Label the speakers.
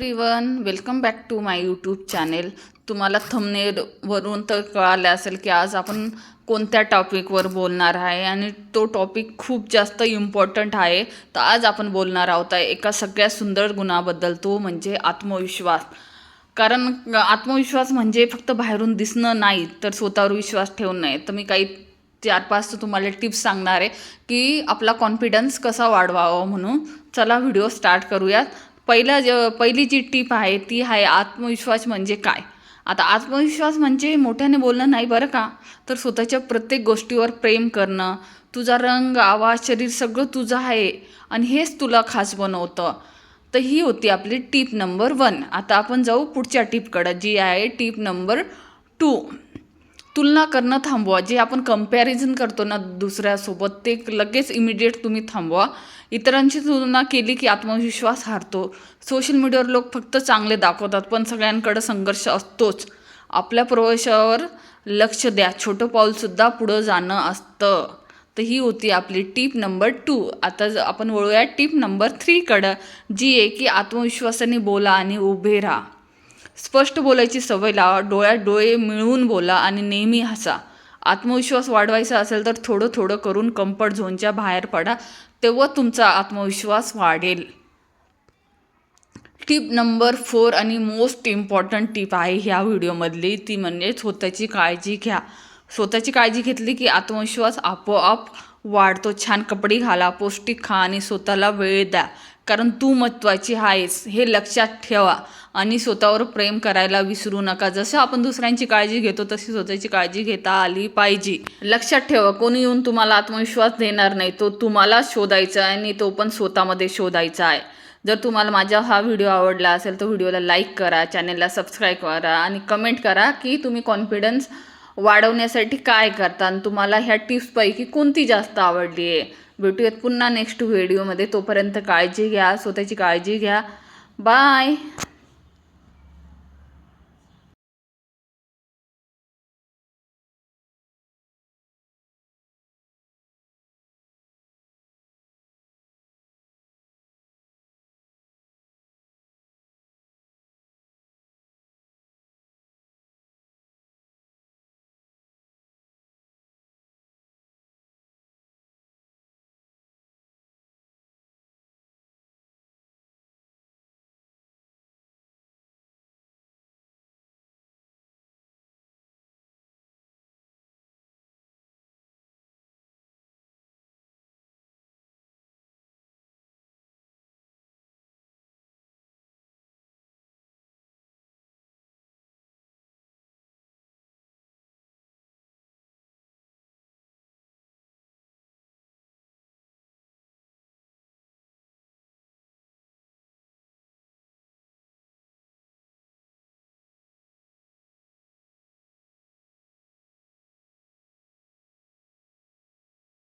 Speaker 1: Everyone welcome back to my YouTube channel तुम्हाला थंबनेलवरून तर कळालं असेल की आज आपण कोणत्या टॉपिकवर बोलणार आहे आणि तो टॉपिक खूप जास्त इम्पॉर्टंट आहे. तर आज आपण बोलणार आहोत आहे एका सगळ्यात सुंदर गुणाबद्दल तो म्हणजे आत्मविश्वास. कारण आत्मविश्वास म्हणजे फक्त बाहेरून दिसणं नाही तर स्वतःवर विश्वास ठेवून नाही. तर मी काही चार पाच तुम्हाला टिप्स सांगणार आहे की आपला कॉन्फिडन्स कसा वाढवावा म्हणून. चला व्हिडिओ स्टार्ट करूयात. पहिला ज पहिली जी टीप आहे ती आहे आत्मविश्वास म्हणजे काय? आता आत्मविश्वास म्हणजे मोठ्याने बोलणं नाही बरं का? तर स्वतःच्या प्रत्येक गोष्टीवर प्रेम करणं तुझा रंग आवाज शरीर सगळं तुझं आहे आणि हेच तुला खास बनवतं. तर ही होती आपली टीप नंबर वन. आता आपण जाऊ पुढच्या टीपकडं जी आहे टीप नंबर टू. तुलना करणं थांबवा. जे आपण कंपॅरिझन करतो ना दुसऱ्यासोबत ते लगेच इमिडिएट तुम्ही थांबवा. इतरांची तुलना केली की आत्मविश्वास हारतो. सोशल मीडियावर लोक फक्त चांगले दाखवतात पण सगळ्यांकडं संघर्ष असतोच. आपल्या प्रवेशावर लक्ष द्या. छोटं पाऊलसुद्धा पुढं जाणं असतं. तर ही होती आपली टीप नंबर टू आता आपण वळूया टीप नंबर थ्रीकडं जी आहे की आत्मविश्वासाने बोला आणि उभे राहा. स्पष्ट बोलायची सवय लावा डोळ्यात डोळे मिळवून बोला आणि नेहमी हसा. आत्मविश्वास वाढवायचा असेल तर थोडं थोडं करून कम्फर्ट झोनच्या बाहेर पडा तेव्हा तुमचा आत्मविश्वास वाढेल. टीप नंबर फोर आणि मोस्ट इम्पॉर्टंट टीप आहे ह्या व्हिडिओमधली ती म्हणजे स्वतःची काळजी घ्या. स्वतःची काळजी घेतली की आत्मविश्वास आपोआप वाढतो. छान कपडे घाला पौष्टिक खा आणि स्वतःला वेळ द्या. कारण तू महत्त्वाची आहेस हे लक्षात ठेवा. आणि स्वतःवर प्रेम करायला विसरू नका. जसं आपण दुसऱ्यांची काळजी घेतो तशी स्वतःची काळजी घेता आली पाहिजे. लक्षात ठेवा कोणी येऊन तुम्हाला आत्मविश्वास देणार नाही. तो तुम्हाला शोधायचा आहे आणि तो पण स्वतःमध्ये शोधायचा आहे. जर तुम्हाला माझा हा व्हिडिओ आवडला असेल तर व्हिडिओला लाईक करा चॅनेलला सबस्क्राईब करा आणि कमेंट करा की तुम्ही कॉन्फिडन्स वाढवण्यासाठी काय करता? आणि तुम्हाला ह्या टिप्सपैकी कोणती जास्त आवडली आहे? भेटूयात पुन्हा नेक्स्ट व्हिडिओमध्ये तोपर्यंत काळजी घ्या स्वतःची काळजी घ्या. बाय